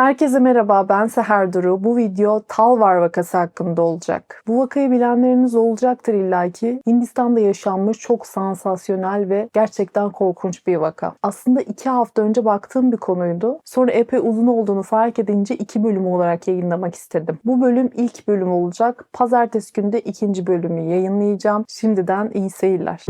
Herkese merhaba, ben Seher Duru. Bu video Talvar vakası hakkında olacak. Bu vakayı bilenleriniz olacaktır illaki. Hindistan'da yaşanmış çok sansasyonel ve gerçekten korkunç bir vaka. Aslında iki hafta önce baktığım bir konuydu. Sonra epey uzun olduğunu fark edince iki bölüm olarak yayınlamak istedim. Bu bölüm ilk bölüm olacak. Pazartesi günü de ikinci bölümü yayınlayacağım. Şimdiden iyi seyirler.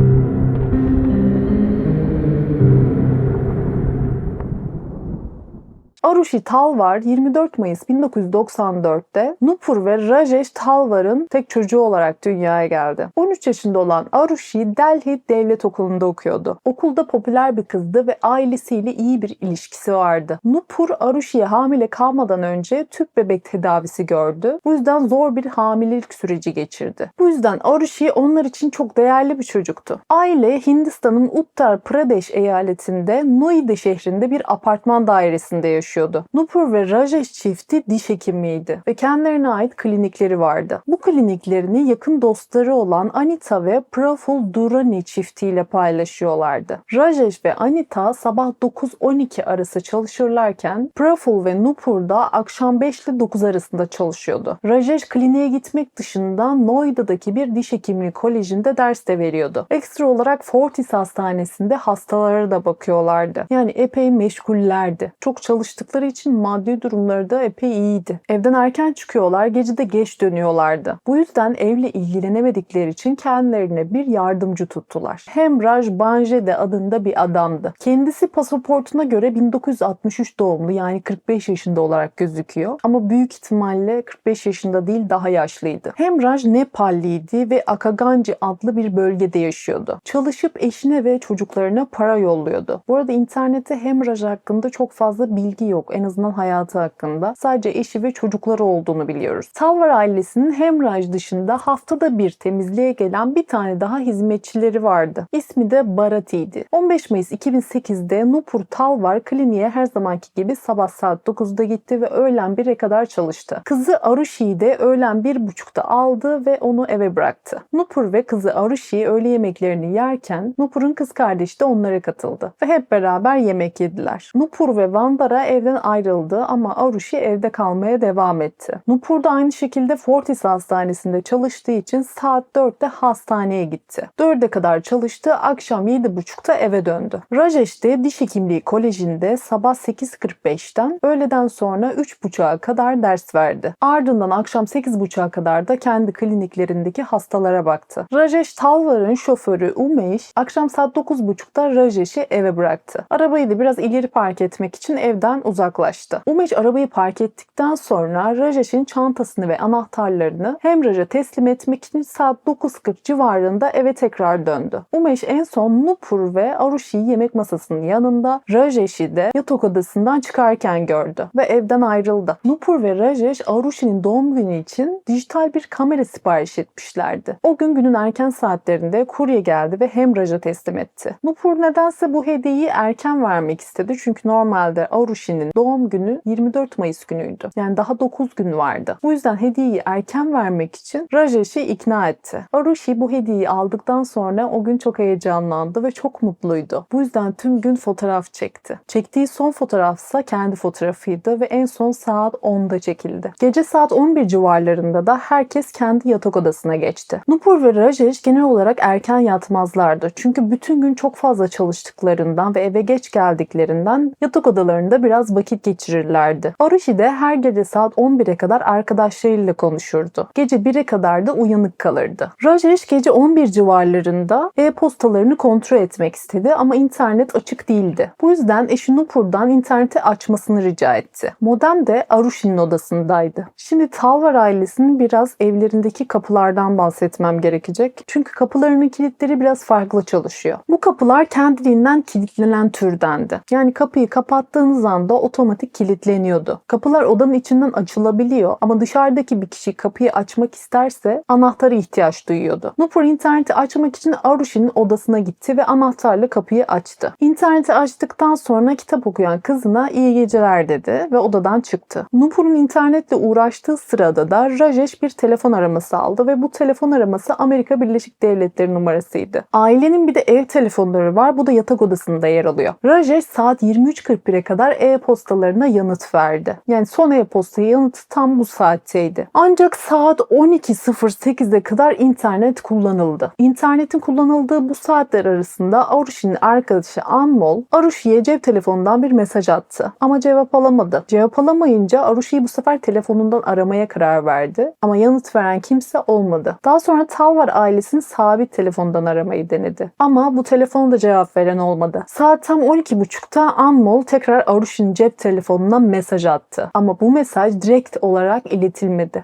Arushi Talvar 24 Mayıs 1994'te Nupur ve Rajesh Talvar'ın tek çocuğu olarak dünyaya geldi. 13 yaşında olan Arushi Delhi Devlet Okulu'nda okuyordu. Okulda popüler bir kızdı ve ailesiyle iyi bir ilişkisi vardı. Nupur Arushi'ye hamile kalmadan önce tüp bebek tedavisi gördü. Bu yüzden zor bir hamilelik süreci geçirdi. Bu yüzden Arushi onlar için çok değerli bir çocuktu. Aile Hindistan'ın Uttar Pradesh eyaletinde Noida şehrinde bir apartman dairesinde yaşıyordu yaşıyordu. Nupur ve Rajesh çifti diş hekimiydi ve kendilerine ait klinikleri vardı. Bu kliniklerini yakın dostları olan Anita ve Praful Durani çiftiyle paylaşıyorlardı. Rajesh ve Anita sabah 9-12 arası çalışırlarken Praful ve Nupur da akşam 5 ile 9 arasında çalışıyordu. Rajesh kliniğe gitmek dışında Noida'daki bir diş hekimliği kolejinde ders de veriyordu. Ekstra olarak Fortis Hastanesi'nde hastalara da bakıyorlardı. Yani epey meşgullerdi. Çok çalıştı çalıştıkları için maddi durumları da epey iyiydi. Evden erken çıkıyorlar, gece de geç dönüyorlardı. Bu yüzden evle ilgilenemedikleri için kendilerine bir yardımcı tuttular. Hem Raj Banjede adında bir adamdı. Kendisi pasaportuna göre 1963 doğumlu yani 45 yaşında olarak gözüküyor. Ama büyük ihtimalle 45 yaşında değil daha yaşlıydı. Hem Raj Nepalliydi ve Akaganji adlı bir bölgede yaşıyordu. Çalışıp eşine ve çocuklarına para yolluyordu. Bu arada internette hem Raj hakkında çok fazla bilgi yok. En azından hayatı hakkında. Sadece eşi ve çocukları olduğunu biliyoruz. Talvar ailesinin Hemraj dışında haftada bir temizliğe gelen bir tane daha hizmetçileri vardı. İsmi de Barati'ydi. 15 Mayıs 2008'de Nupur Talvar kliniğe her zamanki gibi sabah saat 9'da gitti ve öğlen 1'e kadar çalıştı. Kızı Arushi'yi de öğlen 1.30'da aldı ve onu eve bıraktı. Nupur ve kızı Arushi öğle yemeklerini yerken Nupur'un kız kardeşi de onlara katıldı ve hep beraber yemek yediler. Nupur ve Vandara evden ayrıldı ama Arushi evde kalmaya devam etti. Nupur da aynı şekilde Fortis Hastanesi'nde çalıştığı için saat 4'te hastaneye gitti. 4'e kadar çalıştı, akşam 7.30'da eve döndü. Rajesh de Diş Hekimliği Koleji'nde sabah 8.45'ten öğleden sonra 3.30'a kadar ders verdi. Ardından akşam 8.30'a kadar da kendi kliniklerindeki hastalara baktı. Rajesh Talvar'ın şoförü Umesh akşam saat 9.30'da Rajesh'i eve bıraktı. Arabayı da biraz ileri park etmek için evden uzaklaştı. Umesh arabayı park ettikten sonra Rajesh'in çantasını ve anahtarlarını Hemraj'a teslim etmek için saat 9.40 civarında eve tekrar döndü. Umesh en son Nupur ve Arushi'yi yemek masasının yanında Rajesh'i de yatak odasından çıkarken gördü ve evden ayrıldı. Nupur ve Rajesh Arushi'nin doğum günü için dijital bir kamera sipariş etmişlerdi. O gün günün erken saatlerinde kurye geldi ve Hemraj'a teslim etti. Nupur nedense bu hediyeyi erken vermek istedi çünkü normalde Arushi'nin doğum günü 24 Mayıs günüydü. Yani daha 9 gün vardı. Bu yüzden hediyeyi erken vermek için Rajesh'i ikna etti. Arushi bu hediyeyi aldıktan sonra o gün çok heyecanlandı ve çok mutluydu. Bu yüzden tüm gün fotoğraf çekti. Çektiği son fotoğrafsa kendi fotoğrafıydı ve en son saat 10'da çekildi. Gece saat 11 civarlarında da herkes kendi yatak odasına geçti. Nupur ve Rajesh genel olarak erken yatmazlardı. Çünkü bütün gün çok fazla çalıştıklarından ve eve geç geldiklerinden yatak odalarında biraz vakit geçirirlerdi. Arushi de her gece saat 11'e kadar arkadaşlarıyla konuşurdu. Gece 1'e kadar da uyanık kalırdı. Rajesh gece 11 civarlarında e-postalarını kontrol etmek istedi ama internet açık değildi. Bu yüzden eşi Nupur'dan interneti açmasını rica etti. Modem de Arushi'nin odasındaydı. Şimdi Talvar ailesinin biraz evlerindeki kapılardan bahsetmem gerekecek. Çünkü kapılarının kilitleri biraz farklı çalışıyor. Bu kapılar kendiliğinden kilitlenen türdendi. Yani kapıyı kapattığınız anda otomatik kilitleniyordu. Kapılar odanın içinden açılabiliyor ama dışarıdaki bir kişi kapıyı açmak isterse anahtara ihtiyaç duyuyordu. Nupur interneti açmak için Arushi'nin odasına gitti ve anahtarla kapıyı açtı. İnterneti açtıktan sonra kitap okuyan kızına iyi geceler dedi ve odadan çıktı. Nupur'un internetle uğraştığı sırada da Rajesh bir telefon araması aldı ve bu telefon araması Amerika Birleşik Devletleri numarasıydı. Ailenin bir de ev telefonları var. Bu da yatak odasında yer alıyor. Rajesh saat 23.41'e kadar e e-postalarına yanıt verdi. Yani son e-posta yanıtı tam bu saatteydi. Ancak saat 12.08'e kadar internet kullanıldı. İnternetin kullanıldığı bu saatler arasında Arushi'nin arkadaşı Anmol, Arushi'ye cep telefonundan bir mesaj attı. Ama cevap alamadı. Cevap alamayınca Arushi'yi bu sefer telefonundan aramaya karar verdi. Ama yanıt veren kimse olmadı. Daha sonra Talvar ailesini sabit telefondan aramayı denedi. Ama bu telefonda cevap veren olmadı. Saat tam 12.30'da Anmol tekrar Arushi'nin cep telefonuna mesaj attı. Ama bu mesaj direkt olarak iletilmedi.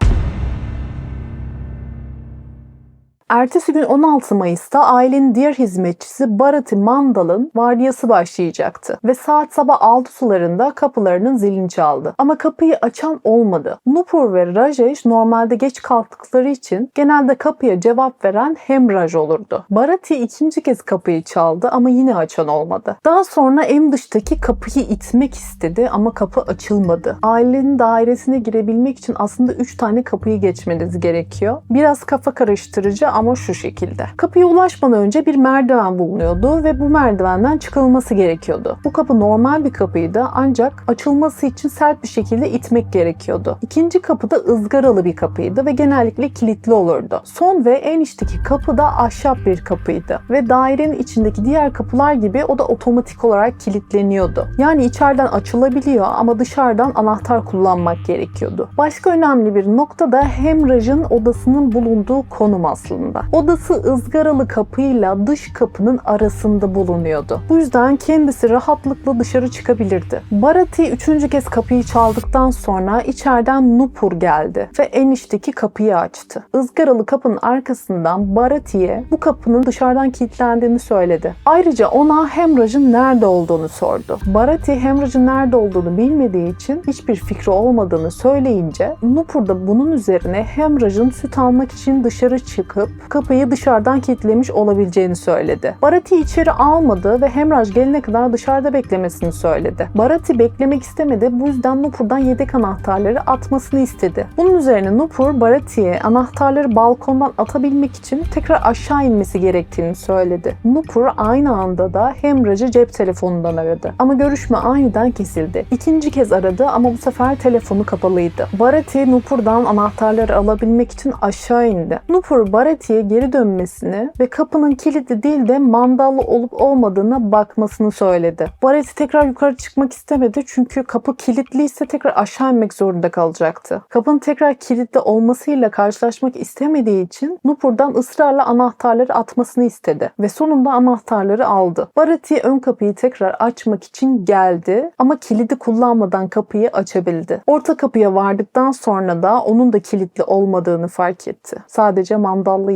Ertesi gün 16 Mayıs'ta ailenin diğer hizmetçisi Barati Mandal'ın vardiyası başlayacaktı ve saat sabah 6 sularında kapılarının zilini çaldı. Ama kapıyı açan olmadı. Nupur ve Rajesh normalde geç kalktıkları için genelde kapıya cevap veren Hemraj olurdu. Barati ikinci kez kapıyı çaldı ama yine açan olmadı. Daha sonra en dıştaki kapıyı itmek istedi ama kapı açılmadı. Ailenin dairesine girebilmek için aslında 3 tane kapıyı geçmeniz gerekiyor. Biraz kafa karıştırıcı ama şu şekilde. Kapıya ulaşmadan önce bir merdiven bulunuyordu ve bu merdivenden çıkılması gerekiyordu. Bu kapı normal bir kapıydı ancak açılması için sert bir şekilde itmek gerekiyordu. İkinci kapı da ızgaralı bir kapıydı ve genellikle kilitli olurdu. Son ve en içteki kapı da ahşap bir kapıydı ve dairenin içindeki diğer kapılar gibi o da otomatik olarak kilitleniyordu. Yani içeriden açılabiliyor ama dışarıdan anahtar kullanmak gerekiyordu. Başka önemli bir nokta da Hemraj'ın odasının bulunduğu konum aslında. Odası ızgaralı kapıyla dış kapının arasında bulunuyordu. Bu yüzden kendisi rahatlıkla dışarı çıkabilirdi. Barati üçüncü kez kapıyı çaldıktan sonra içeriden Nupur geldi ve enişteki kapıyı açtı. Izgaralı kapının arkasından Barati'ye bu kapının dışarıdan kilitlendiğini söyledi. Ayrıca ona Hemraj'ın nerede olduğunu sordu. Barati Hemraj'ın nerede olduğunu bilmediği için hiçbir fikri olmadığını söyleyince Nupur da bunun üzerine Hemraj'ın süt almak için dışarı çıkıp kapıyı dışarıdan kilitlemiş olabileceğini söyledi. Barati içeri almadı ve Hemraj gelene kadar dışarıda beklemesini söyledi. Barati beklemek istemedi. Bu yüzden Nupur'dan yedek anahtarları atmasını istedi. Bunun üzerine Nupur Barati'ye anahtarları balkondan atabilmek için tekrar aşağı inmesi gerektiğini söyledi. Nupur aynı anda da Hemraj'ı cep telefonundan aradı. Ama görüşme aniden kesildi. İkinci kez aradı ama bu sefer telefonu kapalıydı. Barati Nupur'dan anahtarları alabilmek için aşağı indi. Nupur Barati'ye geri dönmesini ve kapının kilitli değil de mandallı olup olmadığına bakmasını söyledi. Barati tekrar yukarı çıkmak istemedi çünkü kapı kilitliyse tekrar aşağı inmek zorunda kalacaktı. Kapının tekrar kilitli olmasıyla karşılaşmak istemediği için Nupur'dan ısrarla anahtarları atmasını istedi ve sonunda anahtarları aldı. Barati ön kapıyı tekrar açmak için geldi ama kilidi kullanmadan kapıyı açabildi. Orta kapıya vardıktan sonra da onun da kilitli olmadığını fark etti. Sadece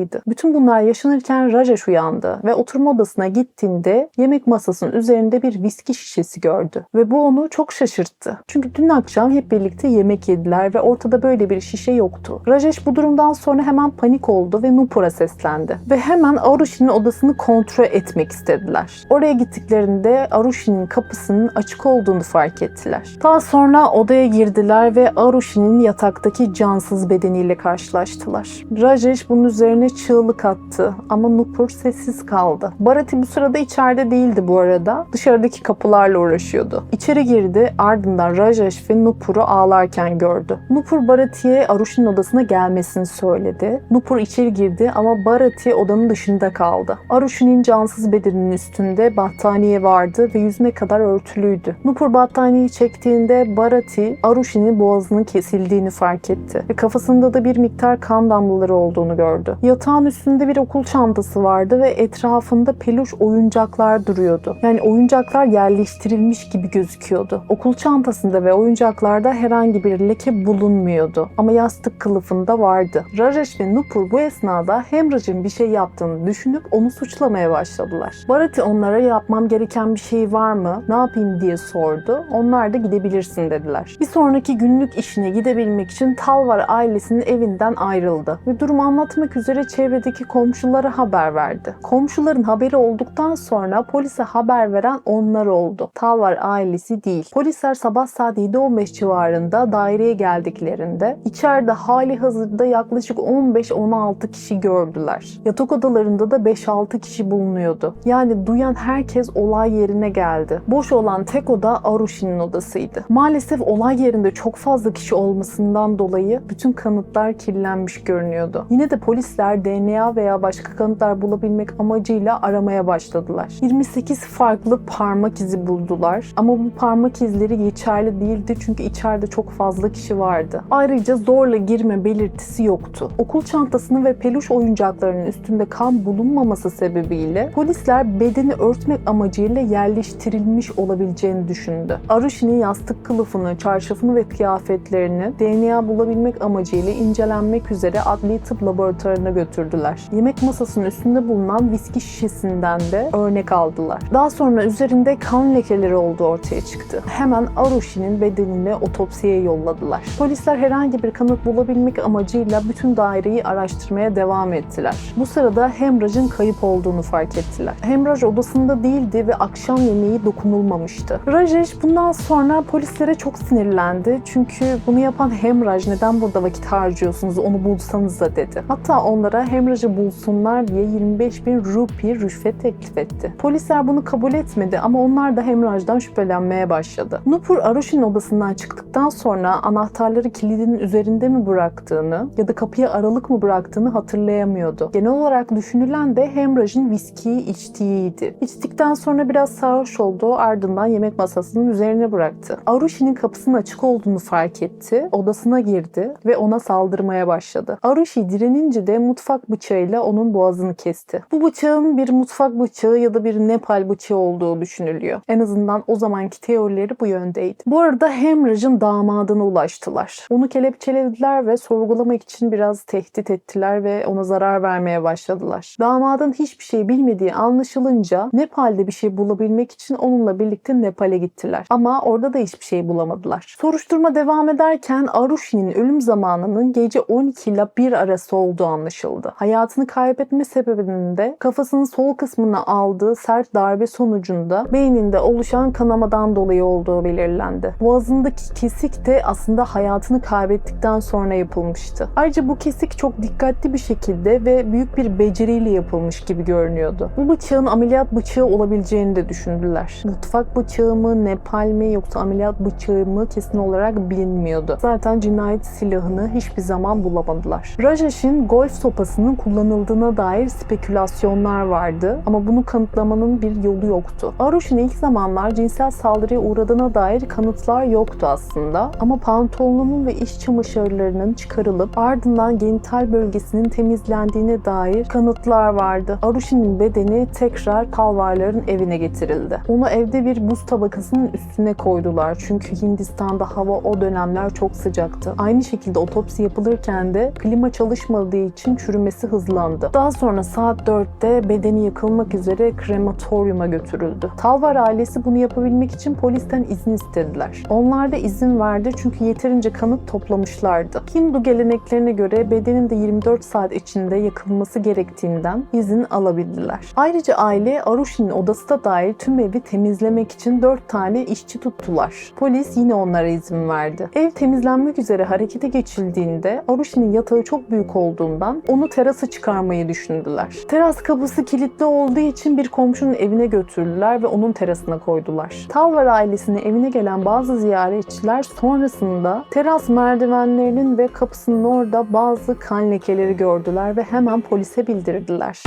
mandallıydı. Bütün bunlar yaşanırken Rajesh uyandı ve oturma odasına gittiğinde yemek masasının üzerinde bir viski şişesi gördü ve bu onu çok şaşırttı. Çünkü dün akşam hep birlikte yemek yediler ve ortada böyle bir şişe yoktu. Rajesh bu durumdan sonra hemen panik oldu ve Nupur'a seslendi ve hemen Arushi'nin odasını kontrol etmek istediler. Oraya gittiklerinde Arushi'nin kapısının açık olduğunu fark ettiler. Daha sonra odaya girdiler ve Arushi'nin yataktaki cansız bedeniyle karşılaştılar. Rajesh bunun üzerine çığlık attı ama Nupur sessiz kaldı. Barati bu sırada içeride değildi bu arada. Dışarıdaki kapılarla uğraşıyordu. İçeri girdi ardından Rajesh ve Nupur'u ağlarken gördü. Nupur Barati'ye Arushi'nin odasına gelmesini söyledi. Nupur içeri girdi ama Barati odanın dışında kaldı. Arushi'nin cansız bedeninin üstünde battaniye vardı ve yüzüne kadar örtülüydü. Nupur battaniyeyi çektiğinde Barati Arushi'nin boğazının kesildiğini fark etti ve kafasında da bir miktar kan damlaları olduğunu gördü. Yatağın üstünde bir okul çantası vardı ve etrafında peluş oyuncaklar duruyordu. Yani oyuncaklar yerleştirilmiş gibi gözüküyordu. Okul çantasında ve oyuncaklarda herhangi bir leke bulunmuyordu. Ama yastık kılıfında vardı. Rajesh ve Nupur bu esnada Hemraj'ın bir şey yaptığını düşünüp onu suçlamaya başladılar. Barati onlara yapmam gereken bir şey var mı? Ne yapayım diye sordu. Onlar da gidebilirsin dediler. Bir sonraki günlük işine gidebilmek için Talvar ailesinin evinden ayrıldı. Ve durumu anlatmak üzere üzere çevredeki komşulara haber verdi. Komşuların haberi olduktan sonra polise haber veren onlar oldu. Talvar ailesi değil. Polisler sabah saat 7.15 civarında daireye geldiklerinde içeride hali hazırda yaklaşık 15-16 kişi gördüler. Yatak odalarında da 5-6 kişi bulunuyordu. Yani duyan herkes olay yerine geldi. Boş olan tek oda Arushi'nin odasıydı. Maalesef olay yerinde çok fazla kişi olmasından dolayı bütün kanıtlar kirlenmiş görünüyordu. Yine de polisler DNA veya başka kanıtlar bulabilmek amacıyla aramaya başladılar. 28 farklı parmak izi buldular ama bu parmak izleri geçerli değildi çünkü içeride çok fazla kişi vardı. Ayrıca zorla girme belirtisi yoktu. Okul çantasını ve peluş oyuncaklarının üstünde kan bulunmaması sebebiyle polisler bedeni örtmek amacıyla yerleştirilmiş olabileceğini düşündü. Arushi'nin yastık kılıfını, çarşafını ve kıyafetlerini DNA bulabilmek amacıyla incelenmek üzere adli tıp laboratuvarına götürdüler. Yemek masasının üstünde bulunan viski şişesinden de örnek aldılar. Daha sonra üzerinde kan lekeleri olduğu ortaya çıktı. Hemen Arushi'nin bedenini otopsiye yolladılar. Polisler herhangi bir kanıt bulabilmek amacıyla bütün daireyi araştırmaya devam ettiler. Bu sırada Hemraj'ın kayıp olduğunu fark ettiler. Hemraj odasında değildi ve akşam yemeği dokunulmamıştı. Rajesh bundan sonra polislere çok sinirlendi. Çünkü bunu yapan Hemraj neden burada vakit harcıyorsunuz onu bulsanız da dedi. Hatta onlara Hemraj'ı bulsunlar diye 25 bin rupi rüşvet teklif etti. Polisler bunu kabul etmedi ama onlar da Hemraj'dan şüphelenmeye başladı. Nupur Arushi'nin odasından çıktıktan sonra anahtarları kilidin üzerinde mi bıraktığını ya da kapıya aralık mı bıraktığını hatırlayamıyordu. Genel olarak düşünülen de Hemraj'ın viskiyi içtiğiydi. İçtikten sonra biraz sarhoş oldu ardından yemek masasının üzerine bıraktı. Arushi'nin kapısının açık olduğunu fark etti, odasına girdi ve ona saldırmaya başladı. Arushi direnince de mutfak bıçağıyla onun boğazını kesti. Bu bıçağın bir mutfak bıçağı ya da bir Nepal bıçağı olduğu düşünülüyor. En azından o zamanki teorileri bu yöndeydi. Bu arada Hemraj'ın damadına ulaştılar. Onu kelepçelediler ve sorgulamak için biraz tehdit ettiler ve ona zarar vermeye başladılar. Damadın hiçbir şey bilmediği anlaşılınca Nepal'de bir şey bulabilmek için onunla birlikte Nepal'e gittiler. Ama orada da hiçbir şey bulamadılar. Soruşturma devam ederken Arushi'nin ölüm zamanının gece 12 ile 1 arası olduğu anlaşıldı. Hayatını kaybetme sebebinin de kafasının sol kısmına aldığı sert darbe sonucunda beyninde oluşan kanamadan dolayı olduğu belirlendi. Boğazındaki kesik de aslında hayatını kaybettikten sonra yapılmıştı. Ayrıca bu kesik çok dikkatli bir şekilde ve büyük bir beceriyle yapılmış gibi görünüyordu. Bu bıçağın ameliyat bıçağı olabileceğini de düşündüler. Mutfak bıçağı mı, Nepal mi yoksa ameliyat bıçağı mı kesin olarak bilinmiyordu. Zaten cinayet silahını hiçbir zaman bulamadılar. Rajesh'in golf sopasının kullanıldığına dair spekülasyonlar vardı ama bunu kanıtlamanın bir yolu yoktu. Arushin ilk zamanlar cinsel saldırıya uğradığına dair kanıtlar yoktu aslında ama pantolonunun ve iş çamaşırlarının çıkarılıp ardından genital bölgesinin temizlendiğine dair kanıtlar vardı. Arushin'in bedeni tekrar Talvarların evine getirildi. Onu evde bir buz tabakasının üstüne koydular çünkü Hindistan'da hava o dönemler çok sıcaktı. Aynı şekilde otopsi yapılırken de klima çalışmadığı için çürümesi hızlandı. Daha sonra saat 4'te bedeni yakılmak üzere krematoryuma götürüldü. Talvar ailesi bunu yapabilmek için polisten izin istediler. Onlar da izin verdi çünkü yeterince kanıt toplamışlardı. Hindu geleneklerine göre bedenin de 24 saat içinde yakılması gerektiğinden izin alabildiler. Ayrıca aile Arushi'nin odası da dahil tüm evi temizlemek için 4 tane işçi tuttular. Polis yine onlara izin verdi. Ev temizlenmek üzere harekete geçildiğinde Arushi'nin yatağı çok büyük olduğundan onu terasa çıkarmayı düşündüler. Teras kapısı kilitli olduğu için bir komşunun evine götürdüler ve onun terasına koydular. Talvar ailesinin evine gelen bazı ziyaretçiler sonrasında teras merdivenlerinin ve kapısının orada bazı kan lekeleri gördüler ve hemen polise bildirdiler.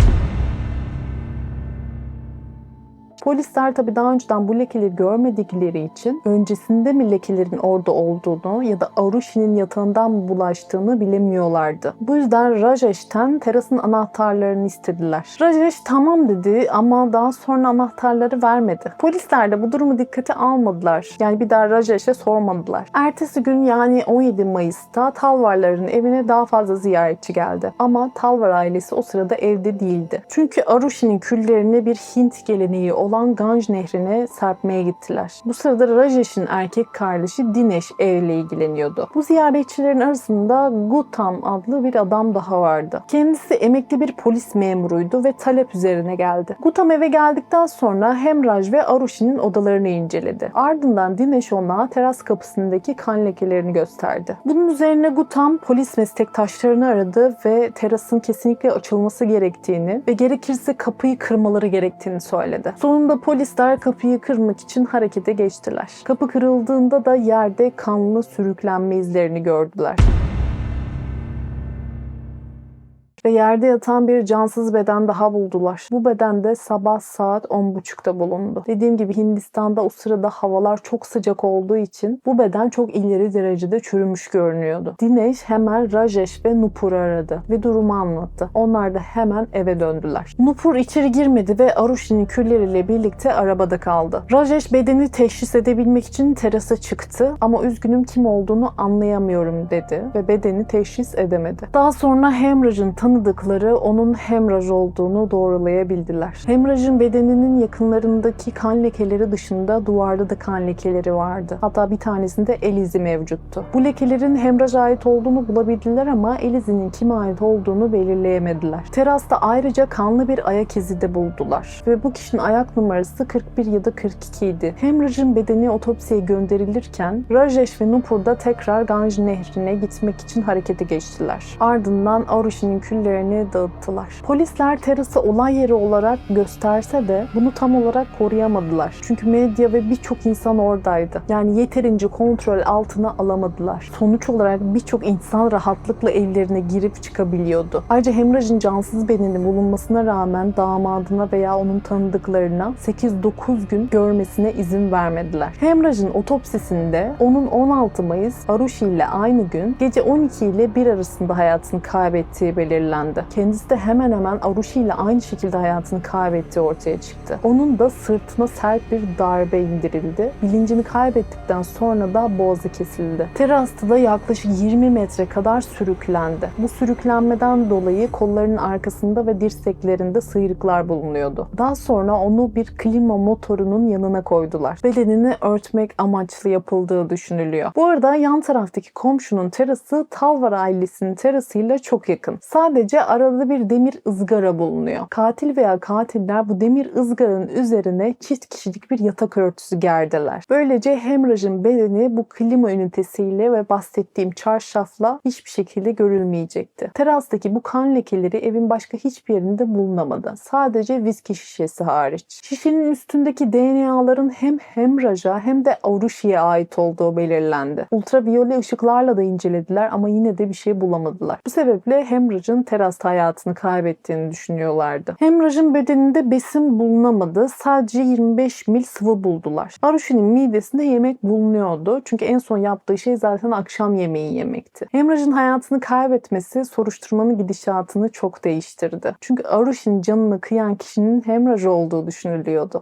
Polisler tabii daha önceden bu lekeleri görmedikleri için öncesinde mi lekelerin orada olduğunu ya da Arushi'nin yatağından mı bulaştığını bilemiyorlardı. Bu yüzden Rajesh'ten terasın anahtarlarını istediler. Rajesh tamam dedi ama daha sonra anahtarları vermedi. Polisler de bu durumu dikkate almadılar. Yani bir daha Rajesh'e sormadılar. Ertesi gün yani 17 Mayıs'ta Talvarların evine daha fazla ziyaretçi geldi. Ama Talvar ailesi o sırada evde değildi. Çünkü Arushi'nin küllerini bir Hint geleneği olan olan Ganj nehrine serpmeye gittiler. Bu sırada Rajesh'in erkek kardeşi Dinesh evle ilgileniyordu. Bu ziyaretçilerin arasında Gutam adlı bir adam daha vardı. Kendisi emekli bir polis memuruydu ve talep üzerine geldi. Gutam eve geldikten sonra Hemraj ve Arushi'nin odalarını inceledi. Ardından Dinesh ona teras kapısındaki kan lekelerini gösterdi. Bunun üzerine Gutam polis meslektaşlarını aradı ve terasın kesinlikle açılması gerektiğini ve gerekirse kapıyı kırmaları gerektiğini söyledi. Sonunda polisler kapıyı kırmak için harekete geçtiler. Kapı kırıldığında da yerde kanlı sürüklenme izlerini gördüler ve yerde yatan bir cansız beden daha buldular. Bu beden de sabah saat 10.30'da bulundu. Dediğim gibi Hindistan'da o sırada havalar çok sıcak olduğu için bu beden çok ileri derecede çürümüş görünüyordu. Dinesh hemen Rajesh ve Nupur'u aradı ve durumu anlattı. Onlar da hemen eve döndüler. Nupur içeri girmedi ve Arushi'nin külleriyle birlikte arabada kaldı. Rajesh bedeni teşhis edebilmek için terasa çıktı ama üzgünüm kim olduğunu anlayamıyorum dedi ve bedeni teşhis edemedi. Daha sonra Hemraj'ın tanıdıkları onun hemraj olduğunu doğrulayabildiler. Hemraj'ın bedeninin yakınlarındaki kan lekeleri dışında duvarda da kan lekeleri vardı. Hatta bir tanesinde el izi mevcuttu. Bu lekelerin hemraja ait olduğunu bulabildiler ama el izinin kime ait olduğunu belirleyemediler. Terasta ayrıca kanlı bir ayak izi de buldular. Ve bu kişinin ayak numarası 41 ya da 42 idi. Hemraj'ın bedeni otopsiye gönderilirken Rajesh ve Nupur da tekrar Ganj nehrine gitmek için harekete geçtiler. Ardından Arushi'nin küllerini dağıttılar. Polisler terası olay yeri olarak gösterse de bunu tam olarak koruyamadılar. Çünkü medya ve birçok insan oradaydı. Yani yeterince kontrol altına alamadılar. Sonuç olarak birçok insan rahatlıkla evlerine girip çıkabiliyordu. Ayrıca Hemraj'ın cansız bedeni bulunmasına rağmen damadına veya onun tanıdıklarına 8-9 gün görmesine izin vermediler. Hemraj'ın otopsisinde onun 16 Mayıs Arushi ile aynı gün gece 12 ile 1 arasında hayatını kaybettiği belirlendi. Kendisi de hemen hemen Arushi ile aynı şekilde hayatını kaybettiği ortaya çıktı. Onun da sırtına sert bir darbe indirildi. Bilincini kaybettikten sonra da boğazı kesildi. Terasta da yaklaşık 20 metre kadar sürüklendi. Bu sürüklenmeden dolayı kollarının arkasında ve dirseklerinde sıyrıklar bulunuyordu. Daha sonra onu bir klima motorunun yanına koydular. Bedenini örtmek amaçlı yapıldığı düşünülüyor. Bu arada yan taraftaki komşunun terası Talvar ailesinin terasıyla çok yakın. Sadece arada bir demir ızgara bulunuyor. Katil veya katiller bu demir ızgaranın üzerine çift kişilik bir yatak örtüsü gerdiler. Böylece Hemraj'ın bedeni bu klima ünitesiyle ve bahsettiğim çarşafla hiçbir şekilde görülmeyecekti. Terastaki bu kan lekeleri evin başka hiçbir yerinde bulunamadı. Sadece viski şişesi hariç. Şişenin üstündeki DNA'ların hem Hemraj'a hem de Arushi'ye ait olduğu belirlendi. Ultraviyole ışıklarla da incelediler ama yine de bir şey bulamadılar. Bu sebeple Hemraj'ın terasta hayatını kaybettiğini düşünüyorlardı. Hemraj'ın bedeninde besin bulunamadı. Sadece 25 mil sıvı buldular. Arushi'nin midesinde yemek bulunuyordu. Çünkü en son yaptığı şey zaten akşam yemeği yemekti. Hemraj'ın hayatını kaybetmesi soruşturmanın gidişatını çok değiştirdi. Çünkü Arushi'nin canını kıyan kişinin Hemraj olduğu düşünülüyordu.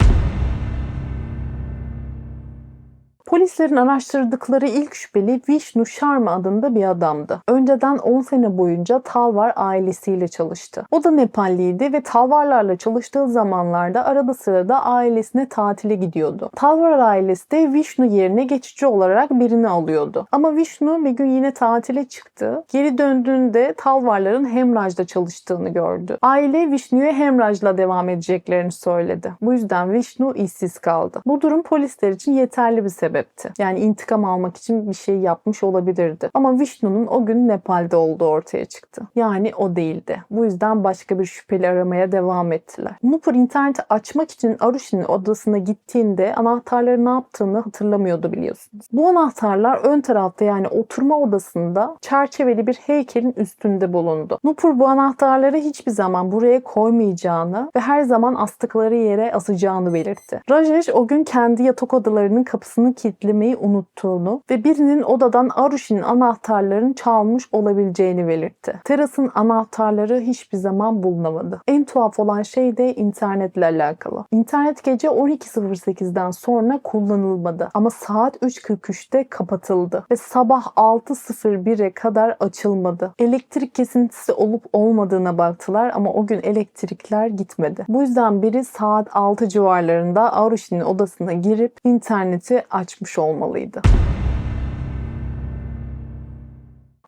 Polislerin araştırdıkları ilk şüpheli Vishnu Sharma adında bir adamdı. Önceden 10 sene boyunca Talvar ailesiyle çalıştı. O da Nepalliydi ve Talvarlarla çalıştığı zamanlarda arada sırada ailesine tatile gidiyordu. Talvar ailesi de Vishnu yerine geçici olarak birini alıyordu. Ama Vishnu bir gün yine tatile çıktı. Geri döndüğünde Talvarların Hemraj'da çalıştığını gördü. Aile Vishnu'ya Hemraj'la devam edeceklerini söyledi. Bu yüzden Vishnu işsiz kaldı. Bu durum polisler için yeterli bir sebep sebepti. Yani intikam almak için bir şey yapmış olabilirdi. Ama Vishnu'nun o gün Nepal'de olduğu ortaya çıktı. Yani o değildi. Bu yüzden başka bir şüpheli aramaya devam ettiler. Nupur interneti açmak için Arushi'nin odasına gittiğinde anahtarları ne yaptığını hatırlamıyordu biliyorsunuz. Bu anahtarlar ön tarafta yani oturma odasında çerçeveli bir heykelin üstünde bulundu. Nupur bu anahtarları hiçbir zaman buraya koymayacağını ve her zaman astıkları yere asacağını belirtti. Rajesh o gün kendi yatak odalarının kapısını kilitlemişti kilitlemeyi unuttuğunu ve birinin odadan Arushi'nin anahtarlarını çalmış olabileceğini belirtti. Teras'ın anahtarları hiçbir zaman bulunamadı. En tuhaf olan şey de internetle alakalı. İnternet gece 12.08'den sonra kullanılmadı ama saat 3.43'te kapatıldı ve sabah 6.01'e kadar açılmadı. Elektrik kesintisi olup olmadığına baktılar ama o gün elektrikler gitmedi. Bu yüzden biri saat 6 civarlarında Arushi'nin odasına girip interneti açmış olmalıydı.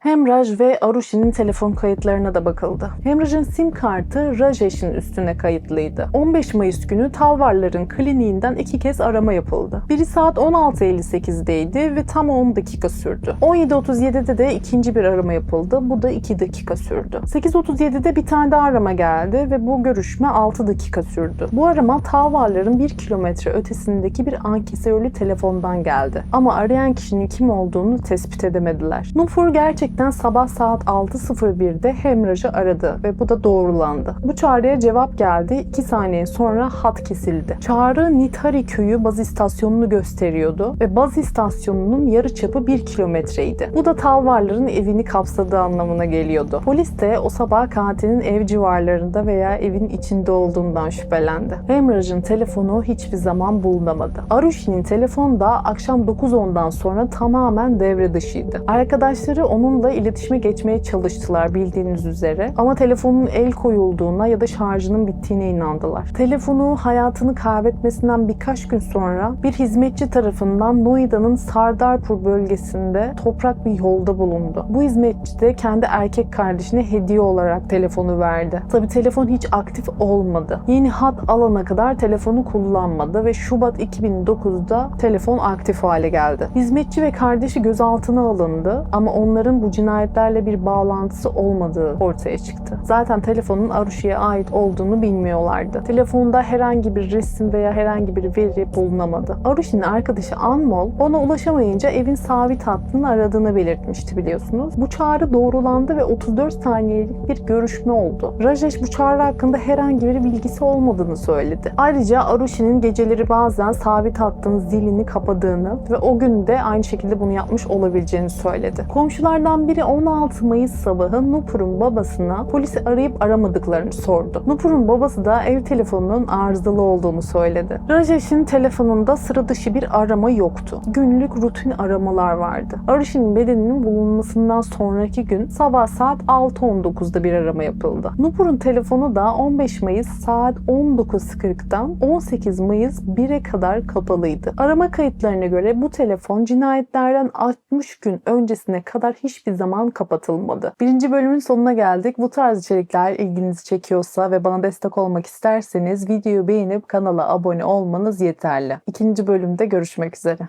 Hemraj ve Arushi'nin telefon kayıtlarına da bakıldı. Hemraj'ın sim kartı Rajesh'in üstüne kayıtlıydı. 15 Mayıs günü Talvarların kliniğinden iki kez arama yapıldı. Biri saat 16.58'deydi ve tam 10 dakika sürdü. 17.37'de de ikinci bir arama yapıldı. Bu da 2 dakika sürdü. 8.37'de bir tane daha arama geldi ve bu görüşme 6 dakika sürdü. Bu arama Talvarların 1 kilometre ötesindeki bir ankesörlü telefondan geldi. Ama arayan kişinin kim olduğunu tespit edemediler. Nufur gerçekten gerçekten sabah saat 6.01'de Hemraj'ı aradı ve bu da doğrulandı. Bu çağrıya cevap geldi. 2 saniye sonra hat kesildi. Çağrı Nithari köyü baz istasyonunu gösteriyordu ve baz istasyonunun yarıçapı 1 kilometreydi. Bu da Talvarların evini kapsadığı anlamına geliyordu. Polis de o sabah katilin ev civarlarında veya evin içinde olduğundan şüphelendi. Hemraj'ın telefonu hiçbir zaman bulunamadı. Arushi'nin telefonu da akşam 9.10'dan sonra tamamen devre dışıydı. Arkadaşları onun telefonla iletişime geçmeye çalıştılar bildiğiniz üzere. Ama telefonun el koyulduğuna ya da şarjının bittiğine inandılar. Telefonu hayatını kaybetmesinden birkaç gün sonra bir hizmetçi tarafından Noida'nın Sardarpur bölgesinde toprak bir yolda bulundu. Bu hizmetçi de kendi erkek kardeşine hediye olarak telefonu verdi. Tabi telefon hiç aktif olmadı. Yeni hat alana kadar telefonu kullanmadı ve Şubat 2009'da telefon aktif hale geldi. Hizmetçi ve kardeşi gözaltına alındı ama onların bu cinayetlerle bir bağlantısı olmadığı ortaya çıktı. Zaten telefonun Arushi'ye ait olduğunu bilmiyorlardı. Telefonda herhangi bir resim veya herhangi bir veri bulunamadı. Arushi'nin arkadaşı Anmol ona ulaşamayınca evin sabit hattını aradığını belirtmişti biliyorsunuz. Bu çağrı doğrulandı ve 34 saniyelik bir görüşme oldu. Rajesh bu çağrı hakkında herhangi bir bilgisi olmadığını söyledi. Ayrıca Arushi'nin geceleri bazen sabit hattın zilini kapadığını ve o gün de aynı şekilde bunu yapmış olabileceğini söyledi. Komşulardan biri 16 Mayıs sabahı Nupur'un babasına polisi arayıp aramadıklarını sordu. Nupur'un babası da ev telefonunun arızalı olduğunu söyledi. Rajesh'in telefonunda sıra dışı bir arama yoktu. Günlük rutin aramalar vardı. Arish'in bedeninin bulunmasından sonraki gün sabah saat 6.19'da bir arama yapıldı. Nupur'un telefonu da 15 Mayıs saat 19.40'dan 18 Mayıs 1'e kadar kapalıydı. Arama kayıtlarına göre bu telefon cinayetlerden 60 gün öncesine kadar hiçbir zaman kapatılmadı. Birinci bölümün sonuna geldik. Bu tarz içerikler ilginizi çekiyorsa ve bana destek olmak isterseniz videoyu beğenip kanala abone olmanız yeterli. İkinci bölümde görüşmek üzere.